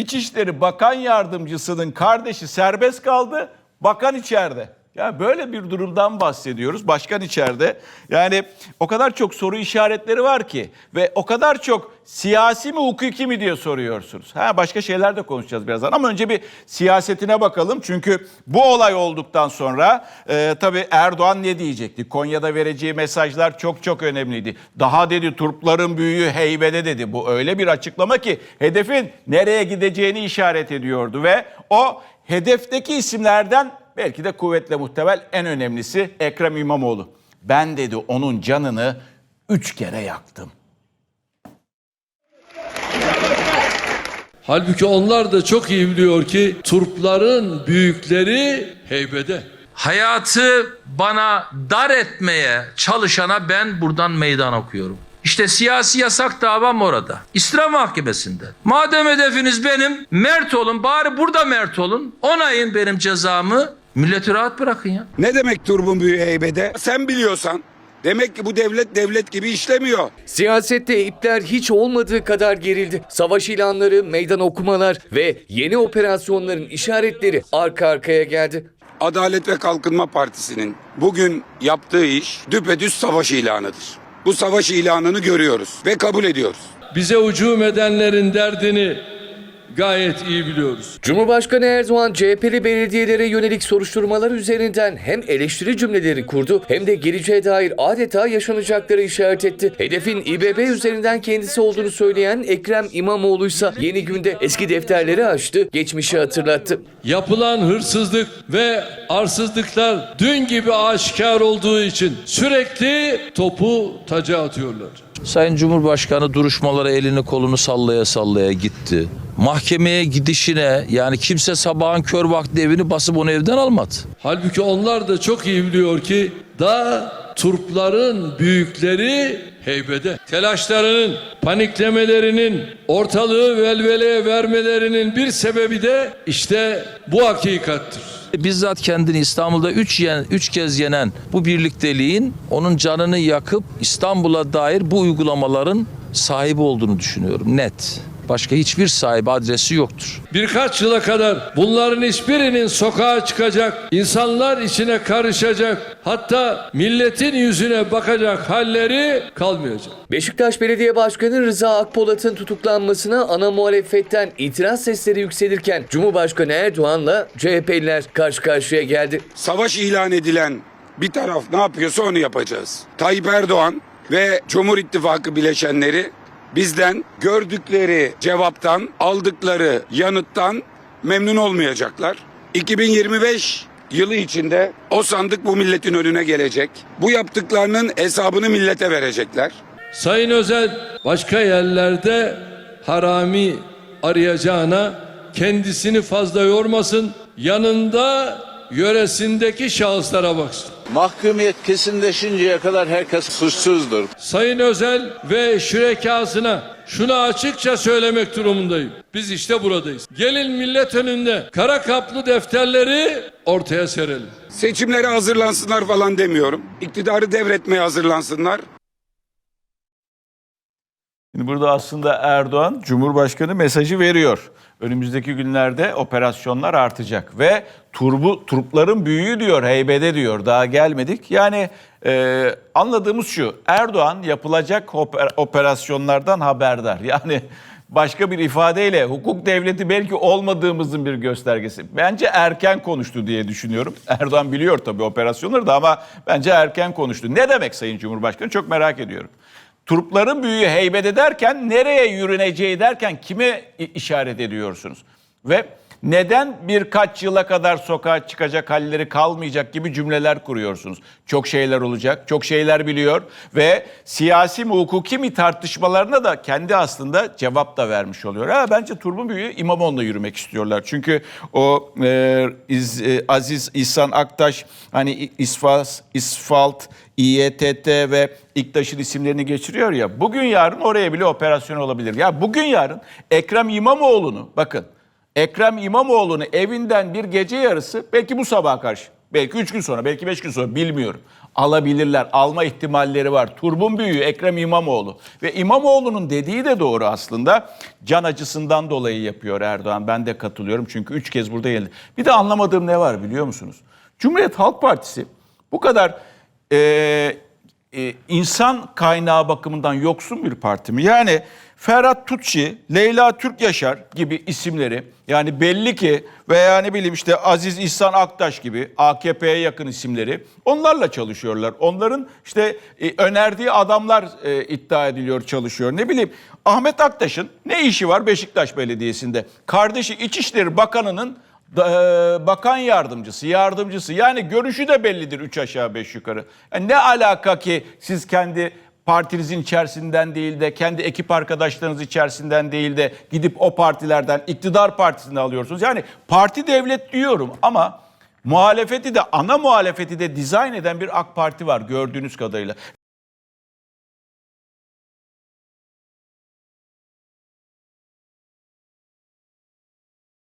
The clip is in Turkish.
İçişleri Bakan Yardımcısının kardeşi serbest kaldı, bakan içeride. Ya böyle bir durumdan bahsediyoruz. Başkan içeride. Yani o kadar çok soru işaretleri var ki ve o kadar çok siyasi mi hukuki mi diye soruyorsunuz. Ha başka şeyler de konuşacağız birazdan ama önce bir siyasetine bakalım. Çünkü bu olay olduktan sonra e, tabii Erdoğan ne diyecekti? Konya'da vereceği mesajlar çok çok önemliydi. Daha dedi Turpların büyüğü heybede dedi. Bu öyle bir açıklama ki hedefin nereye gideceğini işaret ediyordu ve o hedefteki isimlerden belki de kuvvetle muhtemel en önemlisi Ekrem İmamoğlu. Ben dedi onun canını üç kere yaktım. Halbuki onlar da çok iyi biliyor ki Turpların büyükleri heybede. Hayatı bana dar etmeye çalışana ben buradan meydan okuyorum. İşte siyasi yasak davam orada. İslam mahkemesinde. Madem hedefiniz benim, mert olun. Bari burada mert olun. Onayın benim cezamı. Milleti rahat bırakın ya. Ne demek turbun büyüğü heybede? Sen biliyorsan demek ki bu devlet devlet gibi işlemiyor. Siyasette ipler hiç olmadığı kadar gerildi. Savaş ilanları, meydan okumalar ve yeni operasyonların işaretleri arka arkaya geldi. Adalet ve Kalkınma Partisi'nin bugün yaptığı iş düpedüz savaş ilanıdır. Bu savaş ilanını görüyoruz ve kabul ediyoruz. Bize hücum edenlerin derdini gayet iyi biliyoruz. Cumhurbaşkanı Erdoğan CHP'li belediyelere yönelik soruşturmalar üzerinden hem eleştiri cümleleri kurdu hem de geleceğe dair adeta yaşanacakları işaret etti. Hedefin İBB üzerinden kendisi olduğunu söyleyen Ekrem İmamoğlu ise yeni günde eski defterleri açtı, geçmişi hatırlattı. Yapılan hırsızlık ve arsızlıklar dün gibi aşikar olduğu için sürekli topu taca atıyorlar. Sayın Cumhurbaşkanı duruşmalara elini kolunu sallaya sallaya gitti. Mahkemeye gidişine yani kimse sabahın kör vakti evini basıp onu evden almadı. Halbuki onlar da çok iyi biliyor ki da Turpların büyükleri heybede. Telaşlarının, paniklemelerinin, ortalığı velveleye vermelerinin bir sebebi de işte bu hakikattir. Bizzat kendini İstanbul'da 3 yen, üç kez yenen bu birlikteliğin onun canını yakıp İstanbul'a dair bu uygulamaların sahibi olduğunu düşünüyorum net. Başka hiçbir sahibi adresi yoktur. Birkaç yıla kadar bunların hiçbirinin sokağa çıkacak, insanlar içine karışacak, hatta milletin yüzüne bakacak halleri kalmayacak. Beşiktaş Belediye Başkanı Rıza Akpolat'ın tutuklanmasına ana muhalefetten itiraz sesleri yükselirken Cumhurbaşkanı Erdoğan'la CHP'liler karşı karşıya geldi. Savaş ilan edilen bir taraf ne yapıyorsa onu yapacağız. Tayyip Erdoğan ve Cumhur İttifakı bileşenleri bizden gördükleri cevaptan, aldıkları yanıttan memnun olmayacaklar. 2025 yılı içinde o sandık bu milletin önüne gelecek. Bu yaptıklarının hesabını millete verecekler. Sayın Özel başka yerlerde harami arayacağına kendisini fazla yormasın, yanında yöresindeki şahıslara baksın. Mahkumiyet kesinleşinceye kadar herkes suçsuzdur. Sayın Özel ve şürekasına şunu açıkça söylemek durumundayım. Biz işte buradayız. Gelin millet önünde kara kaplı defterleri ortaya serelim. Seçimlere hazırlansınlar falan demiyorum. İktidarı devretmeye hazırlansınlar. Şimdi burada aslında Erdoğan Cumhurbaşkanı mesajı veriyor. Önümüzdeki günlerde operasyonlar artacak ve turbu turpların büyüğü diyor, heybede diyor. Daha gelmedik. Yani e, anladığımız şu. Erdoğan yapılacak oper- operasyonlardan haberdar. Yani başka bir ifadeyle hukuk devleti belki olmadığımızın bir göstergesi. Bence erken konuştu diye düşünüyorum. Erdoğan biliyor tabii operasyonları da ama bence erken konuştu. Ne demek Sayın Cumhurbaşkanı çok merak ediyorum. Turpların büyüğü heybede derken nereye yürüneceği derken kime işaret ediyorsunuz? Ve neden birkaç yıla kadar sokağa çıkacak halleri kalmayacak gibi cümleler kuruyorsunuz? Çok şeyler olacak, çok şeyler biliyor ve siyasi mi hukuki mi tartışmalarına da kendi aslında cevap da vermiş oluyor. Ha, bence Turpun büyüğü İmamoğlu'na yürümek istiyorlar. Çünkü o e, İz- e, Aziz İhsan Aktaş hani İsfas, İsfalt, İETT ve İktaş'ın isimlerini geçiriyor ya. Bugün yarın oraya bile operasyon olabilir. Ya bugün yarın Ekrem İmamoğlu'nu bakın Ekrem İmamoğlu'nu evinden bir gece yarısı belki bu sabaha karşı belki üç gün sonra belki beş gün sonra bilmiyorum. alabilirler. Alma ihtimalleri var. Turbun büyüğü Ekrem İmamoğlu. Ve İmamoğlu'nun dediği de doğru aslında. Can acısından dolayı yapıyor Erdoğan. Ben de katılıyorum çünkü üç kez burada geldi. Bir de anlamadığım ne var biliyor musunuz? Cumhuriyet Halk Partisi bu kadar e, e, insan kaynağı bakımından yoksun bir parti mi? Yani Ferhat Tutçi, Leyla Türk Yaşar gibi isimleri yani belli ki veya ne bileyim işte Aziz İhsan Aktaş gibi AKP'ye yakın isimleri onlarla çalışıyorlar. Onların işte e, önerdiği adamlar e, iddia ediliyor çalışıyor. Ne bileyim Ahmet Aktaş'ın ne işi var Beşiktaş Belediyesi'nde? Kardeşi İçişleri Bakanı'nın bakan yardımcısı, yardımcısı yani görüşü de bellidir üç aşağı beş yukarı. Yani ne alaka ki siz kendi partinizin içerisinden değil de kendi ekip arkadaşlarınız içerisinden değil de gidip o partilerden iktidar partisini alıyorsunuz. Yani parti devlet diyorum ama muhalefeti de ana muhalefeti de dizayn eden bir AK Parti var gördüğünüz kadarıyla.